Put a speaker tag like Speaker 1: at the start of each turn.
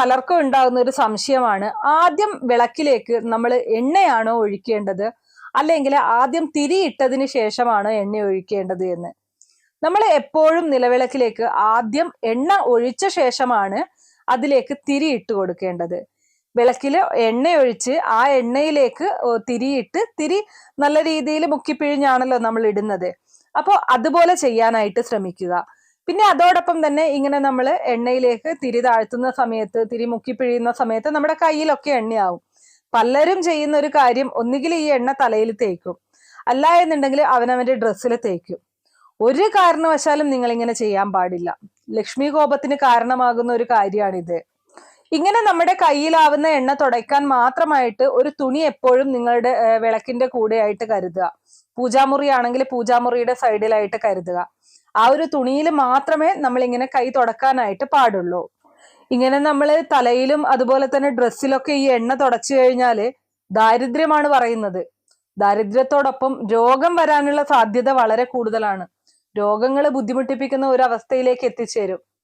Speaker 1: പലർക്കും ഉണ്ടാകുന്ന ഒരു സംശയമാണ്. ആദ്യം വിളക്കിലേക്ക് നമ്മൾ എണ്ണയാണോ ഒഴിക്കേണ്ടത്? അല്ലെങ്കിൽ ആദ്യം തിരിയിട്ടതിന് ശേഷമാണോ എണ്ണ ഒഴിക്കേണ്ടത് എന്ന്? നമ്മൾ എപ്പോഴും നിലവിളക്കിലേക്ക് ആദ്യം എണ്ണ ഒഴിച്ച ശേഷമാണ് അതിലേക്ക് തിരിയിട്ട് കൊടുക്കേണ്ടത്. വിളക്കിൽ എണ്ണ ഒഴിച്ച് ആ എണ്ണയിലേക്ക് തിരിയിട്ട് തിരി നല്ല രീതിയിൽ മുക്കിപ്പിഴിഞ്ഞാണല്ലോ നമ്മൾ ഇടുന്നത്. അപ്പോൾ അതുപോലെ ചെയ്യാനായിട്ട് ശ്രമിക്കുക. പിന്നെ അതോടൊപ്പം തന്നെ ഇങ്ങനെ നമ്മൾ എണ്ണയിലേക്ക് തിരി താഴ്ത്തുന്ന സമയത്ത് തിരി മുക്കി പിഴിയുന്ന സമയത്ത് നമ്മുടെ കയ്യിലൊക്കെ എണ്ണയാവും. പലരും ചെയ്യുന്ന ഒരു കാര്യം ഒന്നുകിൽ ഈ എണ്ണ തലയിൽ തേക്കും. അല്ല എന്നുണ്ടെങ്കിൽ അവനവന്റെ ഡ്രസ്സിൽ തേക്കും. ഒരു കാരണവശാലും നിങ്ങൾ ഇങ്ങനെ ചെയ്യാൻ പാടില്ല. ലക്ഷ്മി കോപത്തിന് കാരണമാകുന്ന ഒരു കാര്യമാണിത്. ഇങ്ങനെ നമ്മുടെ കയ്യിലാവുന്ന എണ്ണ തുടയ്ക്കാൻ മാത്രമായിട്ട് ഒരു തുണി എപ്പോഴും നിങ്ങളുടെ വിളക്കിന്റെ കൂടെയായിട്ട് കരുതുക. പൂജാമുറി ആണെങ്കിൽ പൂജാമുറിയുടെ സൈഡിലായിട്ട് കരുതുക. ആ ഒരു തുണിയിൽ മാത്രമേ നമ്മൾ ഇങ്ങനെ കൈ തുടക്കാനായിട്ട് പാടുള്ളൂ. ഇങ്ങനെ നമ്മൾ തലയിലും അതുപോലെ തന്നെ ഡ്രസ്സിലൊക്കെ ഈ എണ്ണ തുടച്ചു കഴിഞ്ഞാൽ ദാരിദ്ര്യമാണ് പറയുന്നത്. ദാരിദ്ര്യത്തോടൊപ്പം രോഗം വരാനുള്ള സാധ്യത വളരെ കൂടുതലാണ്. രോഗങ്ങൾ ബുദ്ധിമുട്ടിപ്പിക്കുന്ന ഒരു അവസ്ഥയിലേക്ക് എത്തിച്ചേരും.